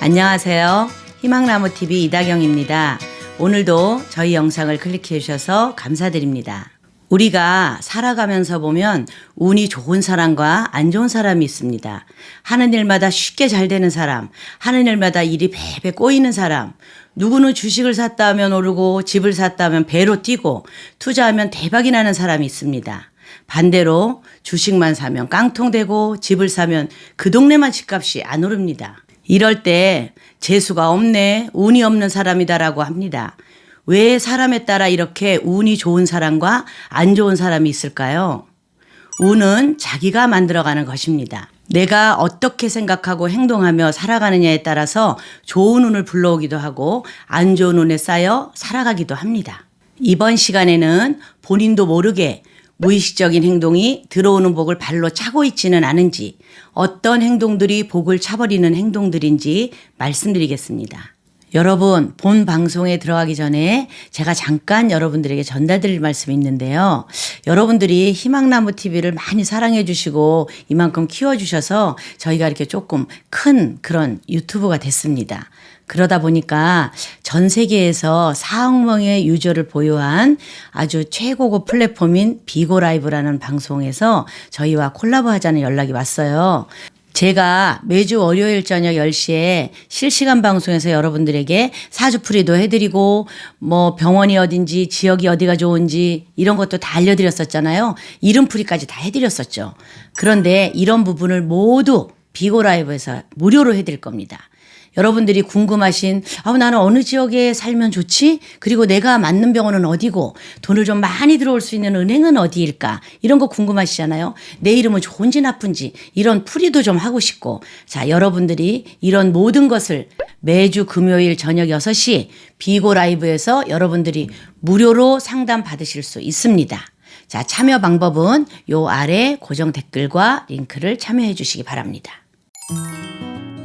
안녕하세요. 희망나무TV 이다경입니다. 오늘도 저희 영상을 클릭해 주셔서 감사드립니다. 우리가 살아가면서 보면 운이 좋은 사람과 안 좋은 사람이 있습니다. 하는 일마다 쉽게 잘 되는 사람, 하는 일마다 일이 배배 꼬이는 사람, 누구는 주식을 샀다 하면 오르고 집을 샀다 하면 배로 뛰고 투자하면 대박이 나는 사람이 있습니다. 반대로 주식만 사면 깡통되고 집을 사면 그 동네만 집값이 안 오릅니다. 이럴 때 재수가 없네, 운이 없는 사람이다라고 합니다. 왜 사람에 따라 이렇게 운이 좋은 사람과 안 좋은 사람이 있을까요? 운은 자기가 만들어가는 것입니다. 내가 어떻게 생각하고 행동하며 살아가느냐에 따라서 좋은 운을 불러오기도 하고 안 좋은 운에 쌓여 살아가기도 합니다. 이번 시간에는 본인도 모르게 무의식적인 행동이 들어오는 복을 발로 차고 있지는 않은지 어떤 행동들이 복을 차버리는 행동들인지 말씀드리겠습니다. 여러분, 본 방송에 들어가기 전에 제가 잠깐 여러분들에게 전달드릴 말씀이 있는데요. 여러분들이 희망나무 TV를 많이 사랑해 주시고 이만큼 키워 주셔서 저희가 이렇게 조금 큰 그런 유튜브가 됐습니다. 그러다 보니까 전 세계에서 4억 명의 유저를 보유한 아주 최고급 플랫폼인 비고 라이브라는 방송에서 저희와 콜라보 하자는 연락이 왔어요. 제가 매주 월요일 저녁 10시에 실시간 방송에서 여러분들에게 사주풀이도 해드리고 뭐 병원이 어딘지 지역이 어디가 좋은지 이런 것도 다 알려드렸었잖아요. 이름풀이까지 다 해드렸었죠. 그런데 이런 부분을 모두 비고 라이브에서 무료로 해드릴 겁니다. 여러분들이 궁금하신 아 나는 어느 지역에 살면 좋지? 그리고 내가 맞는 병원은 어디고 돈을 좀 많이 들어올 수 있는 은행은 어디일까? 이런 거 궁금하시잖아요. 내 이름은 좋은지 나쁜지 이런 풀이도 좀 하고 싶고 자 여러분들이 이런 모든 것을 매주 금요일 저녁 6시 비고 라이브에서 여러분들이 무료로 상담 받으실 수 있습니다. 자, 참여 방법은 요 아래 고정 댓글과 링크를 참여해 주시기 바랍니다.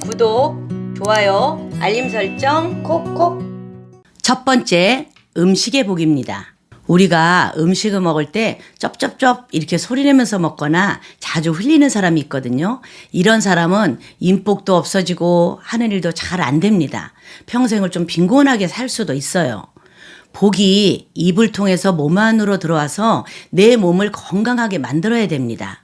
구독, 좋아요, 알림 설정 콕콕. 첫 번째, 음식의 복입니다. 우리가 음식을 먹을 때 쩝쩝쩝 이렇게 소리 내면서 먹거나 자주 흘리는 사람이 있거든요. 이런 사람은 인복도 없어지고 하는 일도 잘 안 됩니다. 평생을 좀 빈곤하게 살 수도 있어요. 복이 입을 통해서 몸 안으로 들어와서 내 몸을 건강하게 만들어야 됩니다.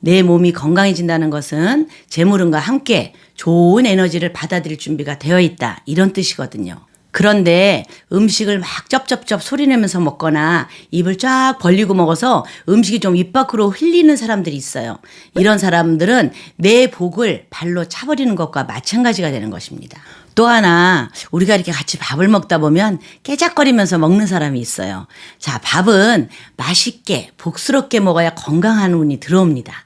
내 몸이 건강해진다는 것은 재물운과 함께 좋은 에너지를 받아들일 준비가 되어 있다. 이런 뜻이거든요. 그런데 음식을 막 쩝쩝쩝 소리 내면서 먹거나 입을 쫙 벌리고 먹어서 음식이 좀 입 밖으로 흘리는 사람들이 있어요. 이런 사람들은 내 복을 발로 차버리는 것과 마찬가지가 되는 것입니다. 또 하나 우리가 이렇게 같이 밥을 먹다 보면 깨작거리면서 먹는 사람이 있어요. 자, 밥은 맛있게 복스럽게 먹어야 건강한 운이 들어옵니다.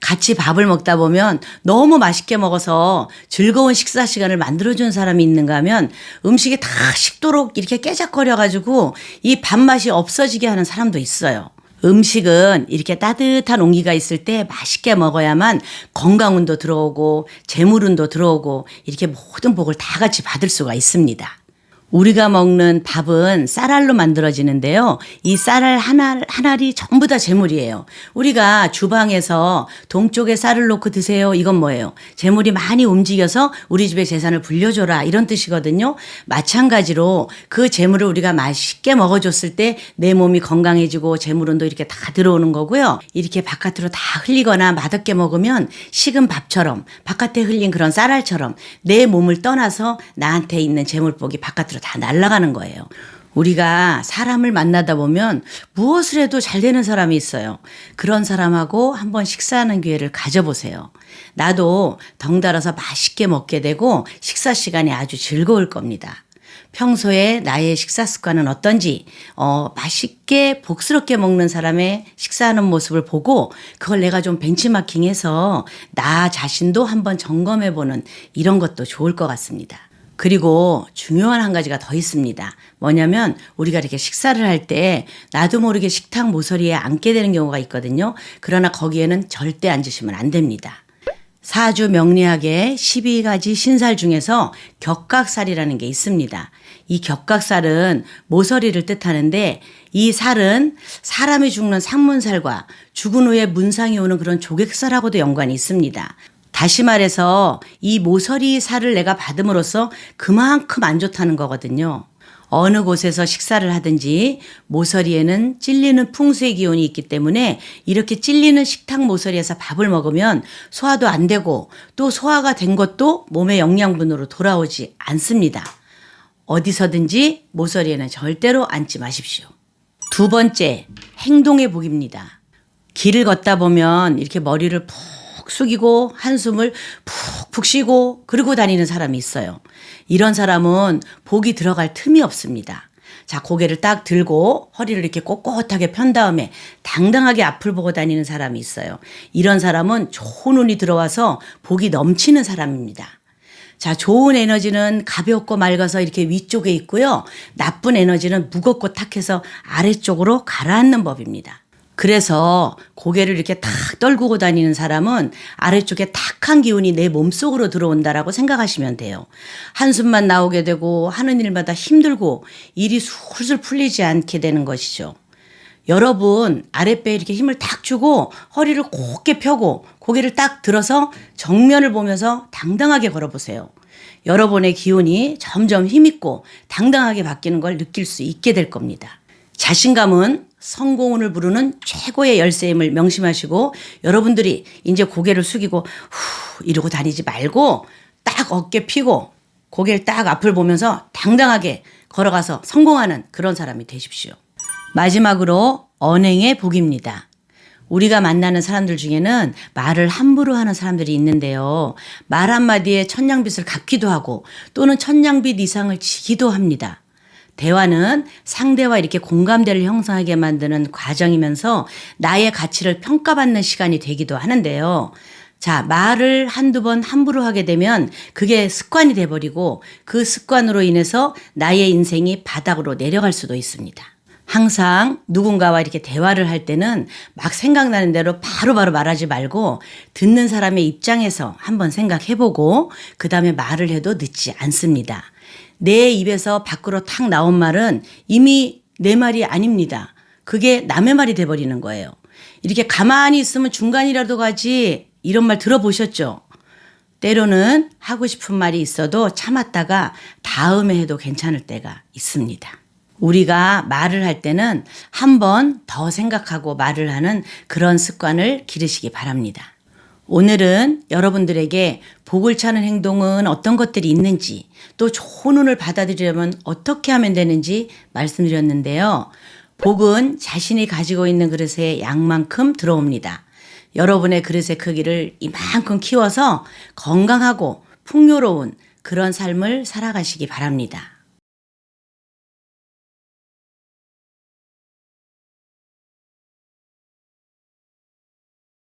같이 밥을 먹다 보면 너무 맛있게 먹어서 즐거운 식사 시간을 만들어준 사람이 있는가 하면 음식이 다 식도록 이렇게 깨작거려가지고 이 밥맛이 없어지게 하는 사람도 있어요. 음식은 이렇게 따뜻한 온기가 있을 때 맛있게 먹어야만 건강운도 들어오고 재물운도 들어오고 이렇게 모든 복을 다 같이 받을 수가 있습니다. 우리가 먹는 밥은 쌀알로 만들어지는데요. 이 쌀알 하나, 하나리 전부 다 재물이에요. 우리가 주방에서 동쪽에 쌀을 놓고 드세요. 이건 뭐예요? 재물이 많이 움직여서 우리 집의 재산을 불려줘라. 이런 뜻이거든요. 마찬가지로 그 재물을 우리가 맛있게 먹어줬을 때 내 몸이 건강해지고 재물은도 이렇게 다 들어오는 거고요. 이렇게 바깥으로 다 흘리거나 맛없게 먹으면 식은 밥처럼 바깥에 흘린 그런 쌀알처럼 내 몸을 떠나서 나한테 있는 재물복이 바깥으로 다 날아가는 거예요. 우리가 사람을 만나다 보면 무엇을 해도 잘 되는 사람이 있어요. 그런 사람하고 한번 식사하는 기회를 가져보세요. 나도 덩달아서 맛있게 먹게 되고 식사 시간이 아주 즐거울 겁니다. 평소에 나의 식사 습관은 어떤지, 어, 맛있게 복스럽게 먹는 사람의 식사하는 모습을 보고 그걸 내가 좀 벤치마킹해서 나 자신도 한번 점검해 보는 이런 것도 좋을 것 같습니다. 그리고 중요한 한 가지가 더 있습니다. 뭐냐면 우리가 이렇게 식사를 할 때 나도 모르게 식탁 모서리에 앉게 되는 경우가 있거든요. 그러나 거기에는 절대 앉으시면 안 됩니다. 사주 명리학의 12가지 신살 중에서 격각살이라는 게 있습니다. 이 격각살은 모서리를 뜻하는데 이 살은 사람이 죽는 상문살과 죽은 후에 문상이 오는 그런 조객살하고도 연관이 있습니다. 다시 말해서 이 모서리 살을 내가 받음으로써 그만큼 안 좋다는 거거든요. 어느 곳에서 식사를 하든지 모서리에는 찔리는 풍수의 기운이 있기 때문에 이렇게 찔리는 식탁 모서리에서 밥을 먹으면 소화도 안 되고 또 소화가 된 것도 몸의 영양분으로 돌아오지 않습니다. 어디서든지 모서리에는 절대로 앉지 마십시오. 두 번째, 행동의 복입니다. 길을 걷다 보면 이렇게 머리를 푹 숙이고 한숨을 푹푹 쉬고 그러고 다니는 사람이 있어요. 이런 사람은 복이 들어갈 틈이 없습니다. 자, 고개를 딱 들고 허리를 이렇게 꼿꼿하게 편 다음에 당당하게 앞을 보고 다니는 사람이 있어요. 이런 사람은 좋은 운이 들어와서 복이 넘치는 사람입니다. 자, 좋은 에너지는 가볍고 맑아서 이렇게 위쪽에 있고요. 나쁜 에너지는 무겁고 탁해서 아래쪽으로 가라앉는 법입니다. 그래서 고개를 이렇게 탁 떨구고 다니는 사람은 아래쪽에 탁한 기운이 내 몸속으로 들어온다라고 생각하시면 돼요. 한숨만 나오게 되고 하는 일마다 힘들고 일이 술술 풀리지 않게 되는 것이죠. 여러분 아랫배에 이렇게 힘을 탁 주고 허리를 곧게 펴고 고개를 딱 들어서 정면을 보면서 당당하게 걸어보세요. 여러분의 기운이 점점 힘있고 당당하게 바뀌는 걸 느낄 수 있게 될 겁니다. 자신감은 성공운을 부르는 최고의 열쇠임을 명심하시고 여러분들이 이제 고개를 숙이고 후 이러고 다니지 말고 딱 어깨 펴고 고개를 딱 앞을 보면서 당당하게 걸어가서 성공하는 그런 사람이 되십시오. 마지막으로 언행의 복입니다. 우리가 만나는 사람들 중에는 말을 함부로 하는 사람들이 있는데요. 말 한마디에 천냥빚을 갚기도 하고 또는 천냥빚 이상을 지기도 합니다. 대화는 상대와 이렇게 공감대를 형성하게 만드는 과정이면서 나의 가치를 평가받는 시간이 되기도 하는데요. 자, 말을 한두 번 함부로 하게 되면 그게 습관이 돼버리고 그 습관으로 인해서 나의 인생이 바닥으로 내려갈 수도 있습니다. 항상 누군가와 이렇게 대화를 할 때는 막 생각나는 대로 바로바로 바로 말하지 말고 듣는 사람의 입장에서 한번 생각해보고 그 다음에 말을 해도 늦지 않습니다. 내 입에서 밖으로 탁 나온 말은 이미 내 말이 아닙니다. 그게 남의 말이 돼버리는 거예요. 이렇게 가만히 있으면 중간이라도 가지 이런 말 들어보셨죠? 때로는 하고 싶은 말이 있어도 참았다가 다음에 해도 괜찮을 때가 있습니다. 우리가 말을 할 때는 한 번 더 생각하고 말을 하는 그런 습관을 기르시기 바랍니다. 오늘은 여러분들에게 복을 차는 행동은 어떤 것들이 있는지 또 좋은 운을 받아들이려면 어떻게 하면 되는지 말씀드렸는데요. 복은 자신이 가지고 있는 그릇의 양만큼 들어옵니다. 여러분의 그릇의 크기를 이만큼 키워서 건강하고 풍요로운 그런 삶을 살아가시기 바랍니다.